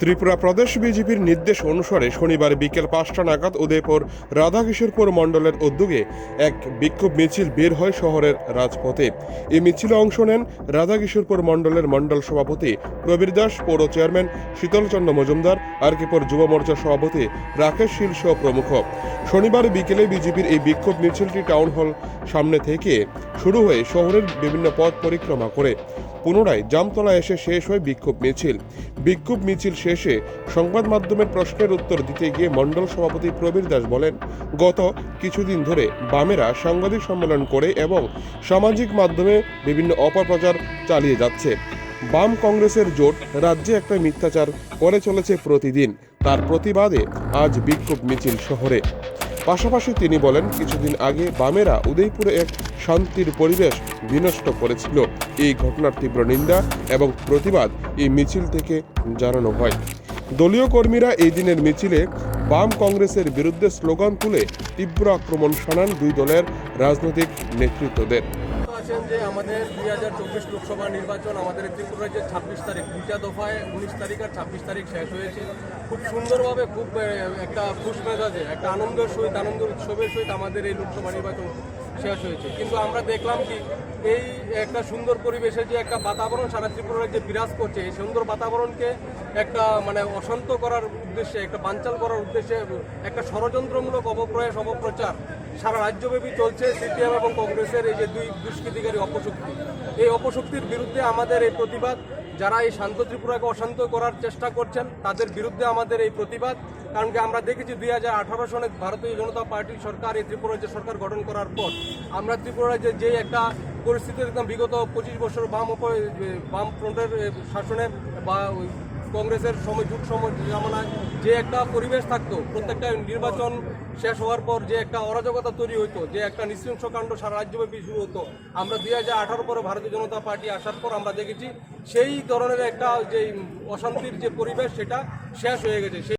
ত্রিপুরা প্রদেশ বিজেপির নির্দেশ অনুসারে শনিবার বিকেল পাঁচটা নাগাদ উদয়পুর রাধাকিশোরপুর মণ্ডলের উদ্যোগে এক বিক্ষোভ মিছিল বের হয় শহরের রাজপথে। এই মিছিলে অংশ নেন রাধাকিশোরপুর মণ্ডলের মণ্ডল সভাপতি প্রবীর দাস, পৌর চেয়ারম্যান শীতলচন্দ্র মজুমদার, আরকিপুর যুব মোর্চা সভাপতি রাকেশ শীল সহ প্রমুখ। শনিবার বিকেলে বিজেপির এই বিক্ষোভ মিছিলটি টাউন হল সামনে থেকে শুরু হয়ে শহরের বিভিন্ন পথ পরিক্রমা করে। পুনরায় জামতলা এসে শেষ হয় বিক্ষোভ মিছিল। বিক্ষোভ মিছিল শেষে সংবাদ মাধ্যমের প্রশ্নের উত্তর দিতে গিয়ে মণ্ডল সভাপতি প্রবীর দাস বলেন, গত কিছুদিন ধরে বামেরা সাংবাদিক সম্মেলন করে এবং সামাজিক মাধ্যমে বিভিন্ন অপপ্রচার চালিয়ে যাচ্ছে। বাম কংগ্রেসের জোট রাজ্যে একটা মিথ্যাচার করে চলেছে প্রতিদিন। তার প্রতিবাদে আজ বিক্ষোভ মিছিল শহরে। পাশাপাশি তিনি বলেন, কিছুদিন আগে বামেরা উদয়পুরে এক শান্তির পরিবেশ বিনষ্ট করেছিল। এই ঘটনার তীব্র নিন্দা এবং প্রতিবাদ এই মিছিল থেকে জানানো হয়। দলীয় কর্মীরা এই দিনের মিছিলে বাম কংগ্রেসের বিরুদ্ধে স্লোগান তুলে তীব্র আক্রমণ শানান দুই দলের রাজনৈতিক নেতৃত্বদের। আছেন যে আমাদের দুই হাজার চব্বিশ লোকসভা নির্বাচন আমাদের ত্রিপুরা যে ছাব্বিশ তারিখ, দুইটা দফায় উনিশ তারিখ আর ছাব্বিশ তারিখ শেষ হয়েছে। খুব সুন্দরভাবে খুব একটা খুশ মেজাজে একটা আনন্দের সহিত আনন্দ উৎসবের সহিত আমাদের এই লোকসভা নির্বাচন শেষ হয়েছে। কিন্তু আমরা দেখলাম কি, এই একটা সুন্দর পরিবেশে যে একটা বাতাবরণ সারা ত্রিপুরা যে বিরাজ করছে, এই সুন্দর বাতাবরণকে একটা মানে অশান্ত করার উদ্দেশ্যে, একটা বাঞ্চাল করার উদ্দেশ্যে একটা ষড়যন্ত্রমূলক অপপ্রয়াস, অপপ্রচার সারা রাজ্যব্যাপী চলছে সিপিএম এবং কংগ্রেসের এই যে দুই দুষ্কৃতিকারী অপশক্তি। এই অপশক্তির বিরুদ্ধে আমাদের এই প্রতিবাদ যারা এই শান্ত ত্রিপুরাকে অশান্ত করার চেষ্টা করছেন, তাদের বিরুদ্ধে আমাদের এই প্রতিবাদ। কারণ কি আমরা দেখেছি দুই হাজার আঠারো সনে ভারতীয় জনতা পার্টির সরকার, এই ত্রিপুরা রাজ্যের সরকার গঠন করার পর আমরা ত্রিপুরা রাজ্যে যে একটা পরিস্থিতি দেখতাম বিগত পঁচিশ বছর বাম বাম ফ্রন্টের শাসনে বা কংগ্রেসের সময়, যুগ সময় জামানায় যে একটা পরিবেশ থাকতো, প্রত্যেকটা নির্বাচন শেষ হওয়ার পর যে একটা অরাজকতা তৈরি হতো যে একটা নৃশংস কাণ্ড সারা রাজ্যব্যাপী শুরু হতো, আমরা দুই হাজার আঠারো পরে ভারতীয় জনতা পার্টি আসার পর আমরা দেখেছি, সেই ধরনের একটা যে অশান্তির যে পরিবেশ, সেটা শেষ হয়ে গেছে।